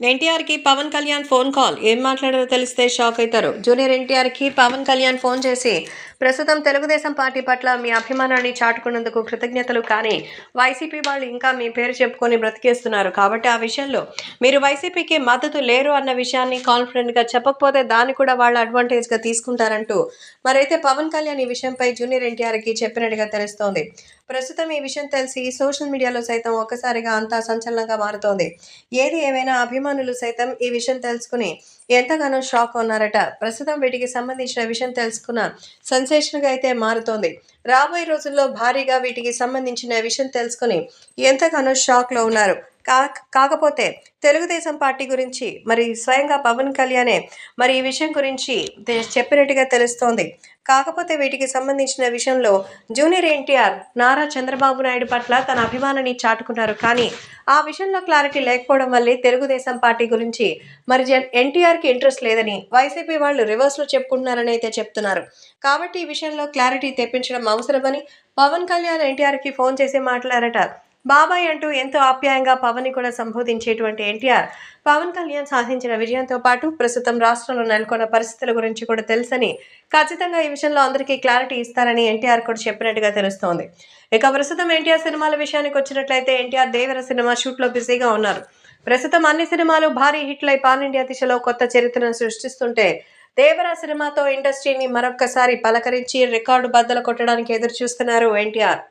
ఎన్టీఆర్కి Pawan Kalyan phone call. ఏం మాట్లాడారో తెలిస్తే షాక్ అవుతారు. జూనియర్ ఎన్టీఆర్కి పవన్ కళ్యాణ్ ఫోన్ చేసి ప్రస్తుతం తెలుగుదేశం పార్టీ పట్ల మీ అభిమానాన్ని చాటుకున్నందుకు కృతజ్ఞతలు. కానీ వైసీపీ వాళ్ళు ఇంకా మీ పేరు చెప్పుకొని బ్రతికేస్తున్నారు. కాబట్టి ఆ విషయంలో మీరు వైసీపీకి మద్దతు లేరు అన్న విషయాన్ని కాన్ఫిడెంట్గా చెప్పకపోతే దాన్ని కూడా వాళ్ళు అడ్వాంటేజ్గా తీసుకుంటారంటూ మరైతే పవన్ కళ్యాణ్ ఈ విషయంపై జూనియర్ ఎన్టీఆర్కి చెప్పినట్టుగా తెలుస్తోంది. ప్రస్తుతం ఈ విషయం తెలిసి సోషల్ మీడియాలో సైతం ఒక్కసారిగా అంతా సంచలనంగా మారుతోంది. ఏది ఏమైనా అభిమానులు సైతం ఈ విషయం తెలుసుకుని ఎంతగానో షాక్ ఉన్నారట. ప్రస్తుతం వీటికి సంబంధించిన విషయం తెలుసుకున్న సెన్సేషన్గా అయితే మారుతోంది. రాబోయే రోజుల్లో భారీగా వీటికి సంబంధించిన విషయం తెలుసుకుని ఎంతగానో షాక్లో ఉన్నారు. కాకపోతే తెలుగుదేశం పార్టీ గురించి మరి స్వయంగా పవన్ కళ్యాణే మరి ఈ విషయం గురించి చెప్పినట్టుగా తెలుస్తోంది. కాకపోతే వీటికి సంబంధించిన విషయంలో జూనియర్ ఎన్టీఆర్ నారా చంద్రబాబు నాయుడు పట్ల తన అభిమానాన్ని చాటుకున్నారు. కానీ ఆ విషయంలో క్లారిటీ లేకపోవడం వల్లే తెలుగుదేశం పార్టీ గురించి మరి జన్ ఎన్టీఆర్కి ఇంట్రెస్ట్ లేదని వైసీపీ వాళ్ళు రివర్స్లో చెప్పుకుంటున్నారని అయితే చెప్తున్నారు. కాబట్టి ఈ విషయంలో క్లారిటీ తెప్పించడం అవసరమని పవన్ కళ్యాణ్ ఎన్టీఆర్కి ఫోన్ చేసి మాట్లాడటారు బాబాయ్ అంటూ ఎంతో ఆప్యాయంగా పవన్ కూడా సంబోధించేటువంటి ఎన్టీఆర్ పవన్ కళ్యాణ్ సాధించిన విజయంతో పాటు ప్రస్తుతం రాష్ట్రంలో నెలకొన్న పరిస్థితుల గురించి కూడా తెలుసని ఖచ్చితంగా ఈ విషయంలో అందరికీ క్లారిటీ ఇస్తారని ఎన్టీఆర్ కూడా చెప్పినట్టుగా తెలుస్తోంది. ఇక ప్రస్తుతం ఎన్టీఆర్ సినిమాల విషయానికి వచ్చినట్లయితే ఎన్టీఆర్ దేవర సినిమా షూట్లో బిజీగా ఉన్నారు. ప్రస్తుతం అన్ని సినిమాలు భారీ హిట్లై పాన్ ఇండియా దిశలో కొత్త చరిత్రను సృష్టిస్తుంటే దేవర సినిమాతో ఇండస్ట్రీని మరొక్కసారి పలకరించి రికార్డు బద్దలు కొట్టడానికి ఎదురు చూస్తున్నారు ఎన్టీఆర్.